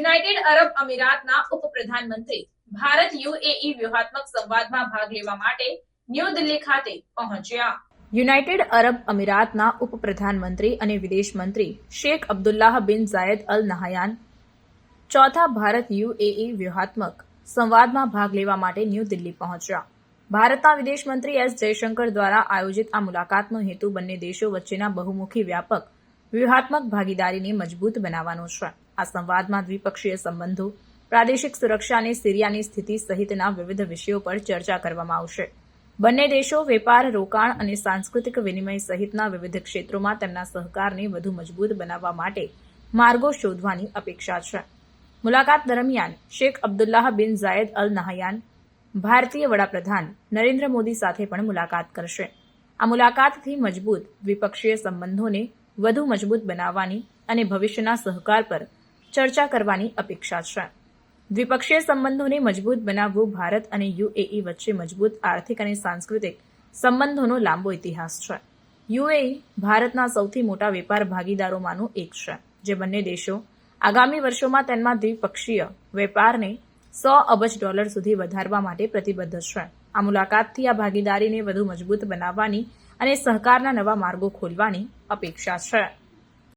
United અરબ અમીરાતના ઉપપ્રધાનમંત્રી. Bharat UAE વ્યૂહાત્મક સંવાદમાં ભાગ લેવા માટે ન્યૂ દિલ્હી ખાતે પહોંચ્યા. યુનાઇટેડ અરબ અમીરાતના ઉપપ્રધાનમંત્રી અને વિદેશ મંત્રી Sheikh Abdullah bin Zayed Al Nahyan ચોથા ભારત યુએઈ વ્યૂહાત્મક સંવાદમાં ભાગ લેવા માટે ન્યૂ દિલ્હી પહોંચ્યા. ભારતના વિદેશ મંત્રી એસ જયશંકર દ્વારા આયોજિત આ મુલાકાતનો હેતુ બંને દેશો વચ્ચેના બહુમુખી વ્યાપક વ્યૂહાત્મક ભાગીદારીને મજબૂત બનાવવાનો છે. આ સંવાદમાં દ્વિપક્ષીય સંબંધો, પ્રાદેશિક સુરક્ષા અને સિરિયાની સ્થિતિ સહિતના વિવિધ વિષયો પર ચર્ચા કરવામાં આવશે. બંને દેશો વેપાર, રોકાણ અને સાંસ્કૃતિક વિનિમય સહિતના વિવિધ ક્ષેત્રોમાં તેમના સહકારને વધુ મજબૂત બનાવવા માટે માર્ગો શોધવાની અપેક્ષા છે. મુલાકાત દરમિયાન Sheikh Abdullah bin Zayed Al Nahyan, ભારતીય વડાપ્રધાન નરેન્દ્ર મોદી સાથે પણ મુલાકાત કરશે. આ મુલાકાતથી મજબૂત દ્વિપક્ષીય સંબંધોને વધુ મજબૂત બનાવવાની અને ભવિષ્યના સહકાર પર ચર્ચા કરવાની અપેક્ષા છે. દ્વિપક્ષીય સંબંધોને મજબૂત બનાવવું ભારત અને યુએઈ વચ્ચે મજબૂત આર્થિક અને સાંસ્કૃતિક સંબંધોનો લાંબો ઇતિહાસ છે. યુએઈ ભારતના સૌથી મોટા વેપાર ભાગીદારોમાંનું એક છે, જે બંને દેશો આગામી વર્ષોમાં તેમના દ્વિપક્ષીય વેપારને સો અબજ ડોલર સુધી વધારવા માટે પ્રતિબદ્ધ છે. આ મુલાકાતથી આ ભાગીદારીને વધુ મજબૂત બનાવવાની અને સહકારના નવા માર્ગો ખોલવાની અપેક્ષા છે.